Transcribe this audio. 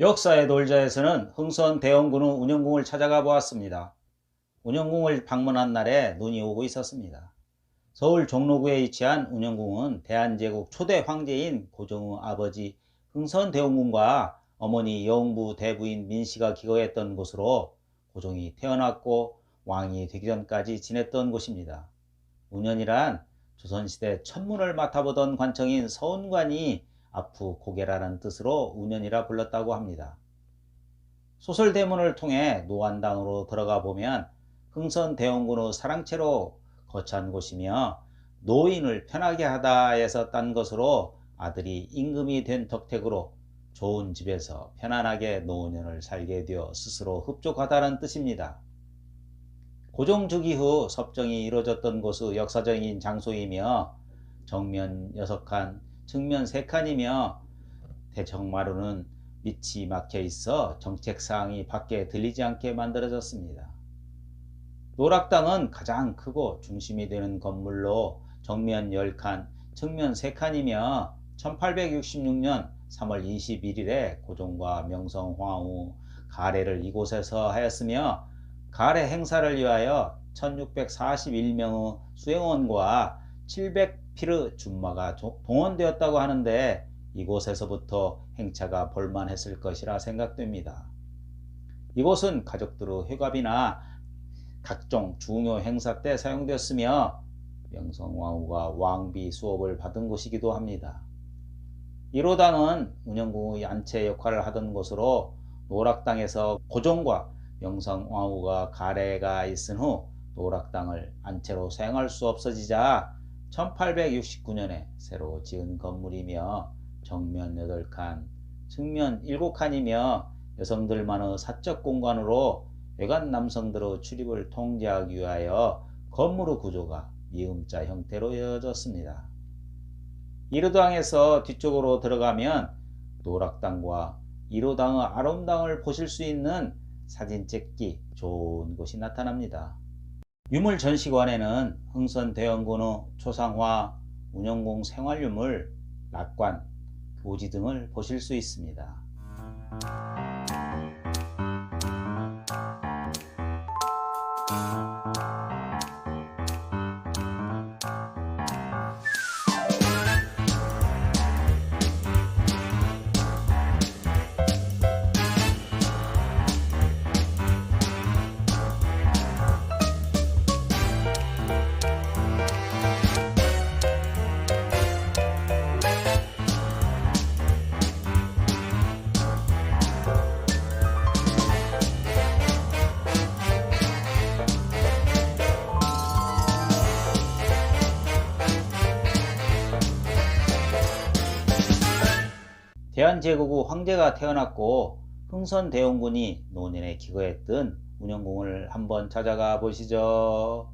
역사의 놀자에서는 흥선 대원군의 운영궁을 찾아가 보았습니다. 운영궁을 방문한 날에 눈이 오고 있었습니다. 서울 종로구에 위치한 운영궁은 대한제국 초대 황제인 고종의 아버지 흥선 대원군과 어머니 여웅부 대부인 민씨가 기거했던 곳으로 고종이 태어났고 왕이 되기 전까지 지냈던 곳입니다. 운현이란 조선시대 천문을 맡아보던 관청인 서운관이 아프 고개라는 뜻으로 운현이라 불렀다고 합니다. 소설 대문을 통해 노안당으로 들어가 보면 흥선 대원군의 사랑채로 거처한 곳이며 노인을 편하게 하다에서 딴 것으로 아들이 임금이 된 덕택으로 좋은 집에서 편안하게 노년을 살게 되어 스스로 흡족하다는 뜻입니다. 고종 즉위 후 섭정이 이루어졌던 곳의 역사적인 장소이며 정면 6칸, 측면 3칸이며 대청마루는 밑이 막혀 있어 정책사항이 밖에 들리지 않게 만들어졌습니다. 노락당은 가장 크고 중심이 되는 건물로 정면 10칸, 측면 3칸이며 1866년 3월 21일에 고종과 명성 황후 가례를 이곳에서 하였으며 가례 행사를 위하여 1641명의 수행원과 700 피르 준마가 동원되었다고 하는데 이곳에서부터 행차가 볼만했을 것이라 생각됩니다. 이곳은 가족들의 회갑이나 각종 중요 행사 때 사용되었으며 명성왕후가 왕비 수업을 받은 곳이기도 합니다. 1호당은 운영궁의 안채 역할을 하던 곳으로 노락당에서 고종과 명성왕후가 가래가 있은 후 노락당을 안채로 사용할 수 없어지자 1869년에 새로 지은 건물이며 정면 8칸, 측면 7칸이며 여성들만의 사적 공간으로 외간 남성들의 출입을 통제하기 위하여 건물의 구조가 미음자 형태로 이어졌습니다. 이루당에서 뒤쪽으로 들어가면 노락당과 이루당의 아름당을 보실 수 있는 사진 찍기 좋은 곳이 나타납니다. 유물 전시관에는 흥선 대원군의 초상화, 운영공 생활유물, 낙관, 묘지 등을 보실 수 있습니다. 대한제국의 황제가 태어났고 흥선대원군이 노년에 기거했던 운영궁을 한번 찾아가 보시죠.